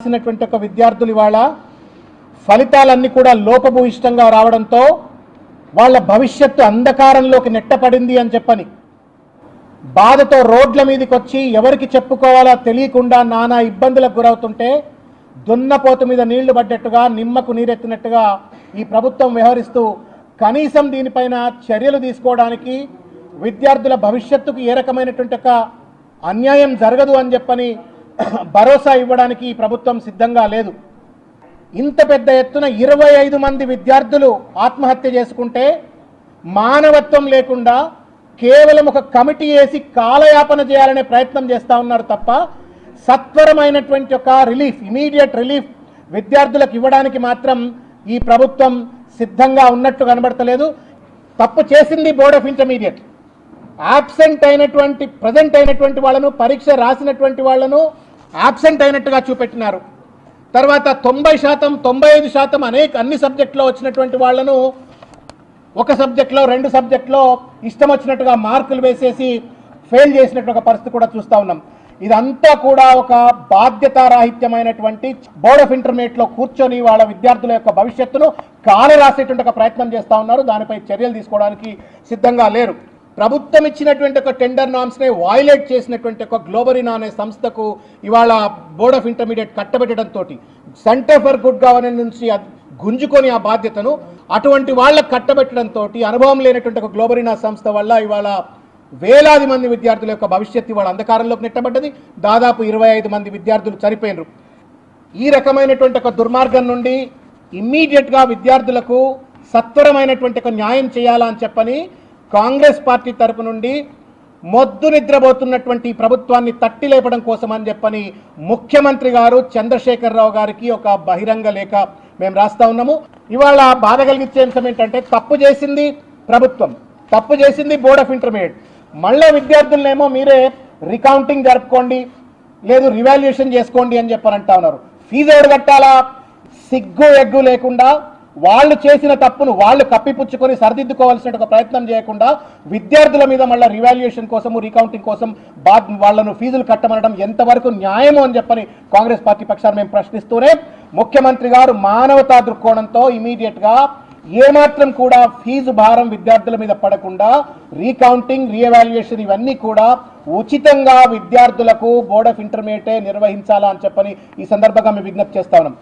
రాసినటువంటి ఒక విద్యార్థులు ఇవాళ ఫలితాలన్నీ కూడా లోపభూయిష్టంగా రావడంతో వాళ్ళ భవిష్యత్తు అంధకారంలోకి నెట్టపడింది అని చెప్పని బాధతో రోడ్ల మీదకి వచ్చి ఎవరికి చెప్పుకోవాలో తెలియకుండా నానా ఇబ్బందులకు గురవుతుంటే దున్నపోతు మీద నీళ్ళు పడ్డట్టుగా నిమ్మకు నీరెత్తినట్టుగా ఈ ప్రభుత్వం వ్యవహరిస్తూ కనీసం దీనిపైన చర్యలు తీసుకోవడానికి విద్యార్థుల భవిష్యత్తుకు ఏ రకమైనటువంటి అన్యాయం జరగదు అని చెప్పని భరోసా ఇవ్వడానికి ఈ ప్రభుత్వం సిద్ధంగా లేదు. ఇంత పెద్ద ఎత్తున ఇరవై ఐదు మంది విద్యార్థులు ఆత్మహత్య చేసుకుంటే మానవత్వం లేకుండా కేవలం ఒక కమిటీ వేసి కాలయాపన చేయాలనే ప్రయత్నం చేస్తూ ఉన్నారు తప్ప సత్వరమైనటువంటి ఒక రిలీఫ్ ఇమీడియట్ రిలీఫ్ విద్యార్థులకు ఇవ్వడానికి మాత్రం ఈ ప్రభుత్వం సిద్ధంగా ఉన్నట్టు కనబడతలేదు. తప్పు చేసింది బోర్డ్ ఆఫ్ ఇంటర్మీడియట్ ఆబ్సెంట్ అయినటువంటి ప్రజెంట్ అయినటువంటి వాళ్ళను పరీక్ష రాసినటువంటి వాళ్ళను ఆబ్సెంట్ అయినట్టుగా చూపెట్టినారు. తర్వాత తొంభై శాతం తొంభై ఐదు శాతం అనేక అన్ని సబ్జెక్టులో వచ్చినటువంటి వాళ్ళను ఒక సబ్జెక్ట్లో రెండు సబ్జెక్టులో ఇష్టం వచ్చినట్టుగా మార్కులు వేసేసి ఫెయిల్ చేసినట్టు ఒక పరిస్థితి కూడా చూస్తూ ఉన్నాం. ఇదంతా కూడా ఒక బాధ్యతారాహిత్యమైనటువంటి బోర్డ్ ఆఫ్ ఇంటర్మీడియట్లో కూర్చొని వాళ్ళ విద్యార్థుల యొక్క భవిష్యత్తును కాలరాసేటువంటి ఒక ప్రయత్నం చేస్తూ ఉన్నారు. దానిపై చర్యలు తీసుకోవడానికి సిద్ధంగా లేరు. ప్రభుత్వం ఇచ్చినటువంటి ఒక టెండర్ నామ్స్నే వాయిలేట్ చేసినటువంటి ఒక గ్లోబరినా అనే సంస్థకు ఇవాళ బోర్డ్ ఆఫ్ ఇంటర్మీడియట్ కట్టబెట్టడంతో సెంటర్ ఫర్ గుడ్ గవర్నెన్స్ నుంచి గుంజుకొని ఆ బాధ్యతను అటువంటి వాళ్ళకు కట్టబెట్టడంతో అనుభవం లేనటువంటి ఒక గ్లోబరినా సంస్థ వల్ల ఇవాళ వేలాది మంది విద్యార్థుల యొక్క భవిష్యత్తు ఇవాళ అంధకారంలోకి నెట్టబడ్డది. దాదాపు ఇరవై ఐదు మంది విద్యార్థులు చనిపోయినరు. ఈ రకమైనటువంటి ఒక దుర్మార్గం నుండి ఇమ్మీడియట్గా విద్యార్థులకు సత్వరమైనటువంటి ఒక న్యాయం చేయాలా అని చెప్పని కాంగ్రెస్ పార్టీ తరపు నుండి మొద్దు నిద్రపోతున్నటువంటి ప్రభుత్వాన్ని తట్టి లేపడం కోసం అని చెప్పని ముఖ్యమంత్రి గారు చంద్రశేఖరరావు గారికి ఒక బహిరంగ లేఖ మేము రాస్తా ఉన్నాము. ఇవాళ బాధ కలిగించే అంశం ఏంటంటే తప్పు చేసింది ప్రభుత్వం తప్పు చేసింది బోర్డ్ ఆఫ్ ఇంటర్మీడియట్. మళ్ళీ విద్యార్థులనేమో మీరే రికౌంటింగ్ జరుపుకోండి లేదు రివాల్యుయేషన్ చేసుకోండి అని చెప్పారంటా ఉన్నారు. ఫీజు ఎవరు కట్టాలా? సిగ్గు ఎగ్గు లేకుండా వాళ్ళు చేసిన తప్పును వాళ్ళు కప్పిపుచ్చుకొని సరిదిద్దుకోవాల్సిన ఒక ప్రయత్నం చేయకుండా విద్యార్థుల మీద మళ్ళీ రివాల్యుయేషన్ కోసం రీకౌంటింగ్ కోసం బా వాళ్ళను ఫీజులు కట్టమనడం ఎంతవరకు న్యాయమో అని చెప్పని కాంగ్రెస్ పార్టీ పక్షాన్ని మేము ప్రశ్నిస్తూనే ముఖ్యమంత్రి గారు మానవతా దృక్కోణంతో ఇమీడియట్గా ఏమాత్రం కూడా ఫీజు భారం విద్యార్థుల మీద పడకుండా రీకౌంటింగ్ రీఎవాల్యుయేషన్ ఇవన్నీ కూడా ఉచితంగా విద్యార్థులకు బోర్డ్ ఆఫ్ ఇంటర్మీడియటే నిర్వహించాలా అని చెప్పని ఈ సందర్భంగా మేము విజ్ఞప్తి చేస్తా ఉన్నాం.